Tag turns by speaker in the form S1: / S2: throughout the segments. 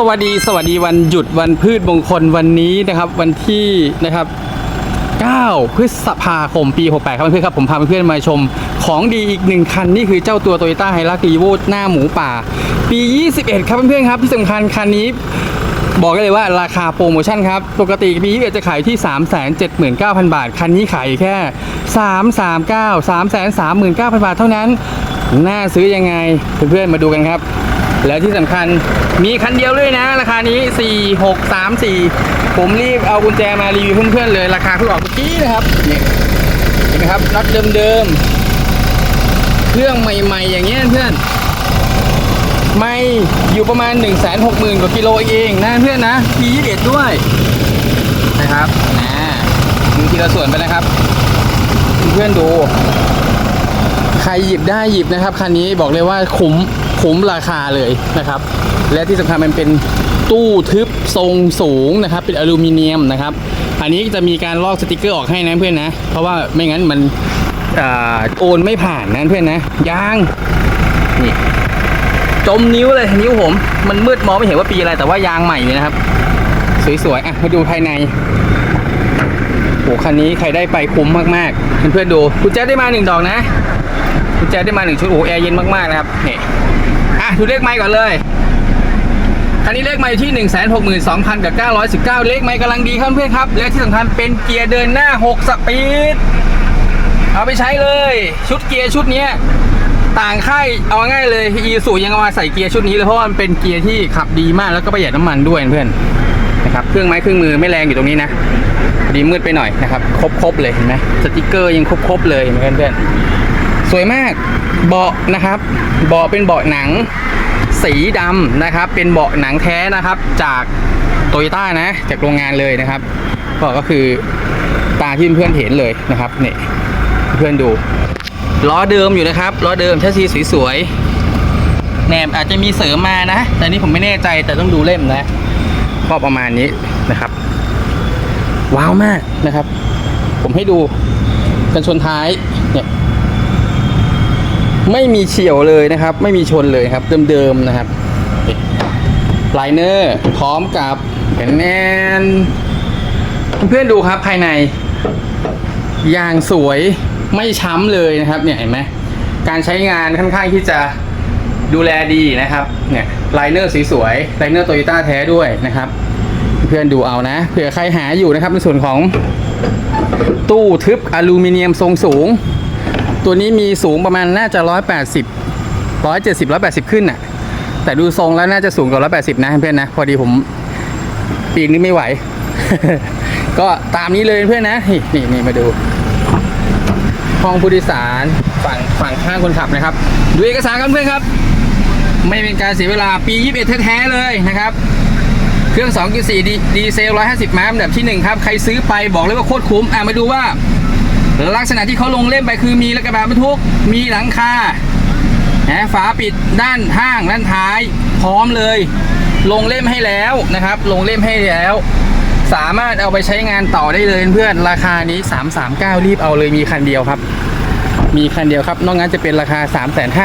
S1: สวัสดีสวัสดีวันหยุดวันพืชมงคลวันนี้นะครับ วันที่นะครับ 9 พฤษภาคมปี 68 ครับเพื่อนครับ ผมพาเพื่อนมาชม ของดีอีกหนึ่งคัน นี่คือเจ้าตัว Toyota h i l u x r e v o หน้าหมูป่า ปี 21 ครับเพื่อนๆครับที่สำคัญคันนี้บอกได้เลยว่าราคาโปรโมชั่นครับ ปกติปี21จะขายที่ 379,000 บาท คันนี้ขายแค่ 339 339,000 บาทเท่านั้น น่าซื้อยังไงเพื่อนๆมาดูกันครับ แล้วที่สำคัญมีคันเดียวด้วยนะ ราคานี้ 4 6 3 4 ผมรีบเอากุญแจมารีวิวเพื่อนๆเลย ราคาเพิ่งออกเมื่อกี้นะครับนี่เห็นไหมครับน็อตเดิมๆ เครื่องใหม่ๆ อย่างเงี้ยเพื่อนไม่อยู่ประมาณ 1 6 0 0 0 0 กว่ากิโลเองนะเพื่อนนะ P21 ด้วยนะครับนะดูทีละส่วนไปนะครับ เพื่อนๆดู ใครหยิบได้หยิบนะครับ คันนี้บอกเลยว่าคุ้ม คุ้มราคาเลยนะครับ และที่สำคัญมันเป็นตู้ทึบทรงสูงนะครับ เป็นอลูมิเนียมนะครับ อันนี้จะมีการลอกสติกเกอร์ออกให้นะเพื่อนนะ เพราะว่าไม่งั้นมันอ่าโอนไม่ผ่านนะเพื่อนนะยางนี่จมนิ้วเลยนิ้วผม มันมืดมองไม่เห็นว่าปีอะไร แต่ว่ายางใหม่เลยนะครับ สวยๆอะมาดูภายในโอ้คันนี้ใครได้ไปคุ้มมากๆเพื่อนๆดูคุณแจ๊ดได้มาหนึ่งดอกนะคุณแจ๊ดได้มาหนึ่งชุดโอ้แอร์เย็นมากๆนะครับนี่ อะดูเลขไม้ก่อนเลย คันนี้เลขไม้ที่ 1 6 2 0 0 0กับ919 เลขไม้กำลังดีครับเพื่อนครับ และที่สำคัญเป็นเกียร์เดินหน้า 6 สปีด เอาไปใช้เลย ชุดเกียร์ชุดนี้ต่างค่ายเอาง่ายเลยอีสูยังเอามาใส่เกียร์ชุดนี้เลยเพราะว่ามันเป็นเกียร์ที่ขับดีมากแล้วก็ประหยัดน้ำมันด้วยเพื่อนนะครับเครื่องไม้เครื่องมือไม่แรงอยู่ตรงนี้นะดีมืดไปหน่อยนะครับครบๆเลยเห็นไหมสติกเกอร์ยังครบๆเลยเพื่อนเพื่อนๆ สวยมากเบาะนะครับเบาะเป็นเบาะหนัง สีดำนะครับ เป็นเบาะหนังแท้นะครับจากโตโยต้านะ จากโรงงานเลยนะครับก็ก็คือตาที่เพื่อนเห็นเลยนะครับเนี่ยเพื่อนดูล้อเดิมอยู่นะครับล้อเดิมแชสซีสวยๆแหนบอาจจะมีเสริมมานะ แต่นี่ผมไม่แน่ใจแต่ต้องดูเล่มนะก็ประมาณนี้นะครับ ว้าวมากนะครับ ผมให้ดูกันชนท้ายเนี่ย ไม่มีเฉียวเลยนะครับ ไม่มีชนเลยครับ เดิมๆนะครับไลเนอร์พร้อมกับแอนแนเพื่อนๆดูครับภายในยางสวยไม่ช้ำเลยนะครับ เนี่ยเห็นไหมการใช้งานค่อนข้างที่จะดูแลดีนะครับ เนี่ยไลเนอร์สวยๆไลเนอร์โตโยต้าแท้ด้วยนะครับ เพื่อนดูเอานะเผื่อใครหาอยู่นะครับในส่วนของตู้ทึบอลูมิเนียมทรงสูง ตัวนี้มีสูงประมาณน่าจะ 180 170 180 ขึ้นน่ะ แต่ดูทรงแล้วน่าจะสูงกว่า 180 นะเพื่อนนะ พอดีผมปีนนี้ไม่ไหว ก็ตามนี้เลยเพื่อนนะ นี่นี่มาดู ห้องผู้โดยสารฝั่งฝั่งข้างคนขับนะครับ ดูเอกสารกันเพื่อนครับ ไม่เป็นการเสียเวลาปี 21 แท้ๆเลยนะครับเครื่อง 2.4 ดีดีเซล 150 ม้าอันดับที่ 1 ครับ ใครซื้อไปบอกเลยว่าโคตรคุ้ม อะ มาดูว่า ลักษณะที่เขาลงเล่มไปคือมีกระบะบรรทุก มีหลังคานะฝาปิดด้านข้างด้านท้าย พร้อมเลย ลงเล่มให้แล้วนะครับ ลงเล่มให้แล้ว สามารถเอาไปใช้งานต่อได้เลยเพื่อนราคานี้ 339 รีบเอาเลยมีคันเดียวครับ มีคันเดียวครับ นอกนั้นจะเป็นราคา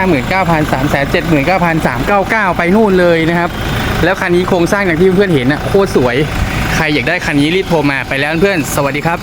S1: 359,000 3 7 9 0 399 ไปนู่นเลยนะครับ แล้วคันนี้โครงสร้างอย่างที่เพื่อนเห็นนะโคตรสวย ใครอยากได้คันนี้รีบโทรมาไปแล้วเพื่อนสวัสดีครับ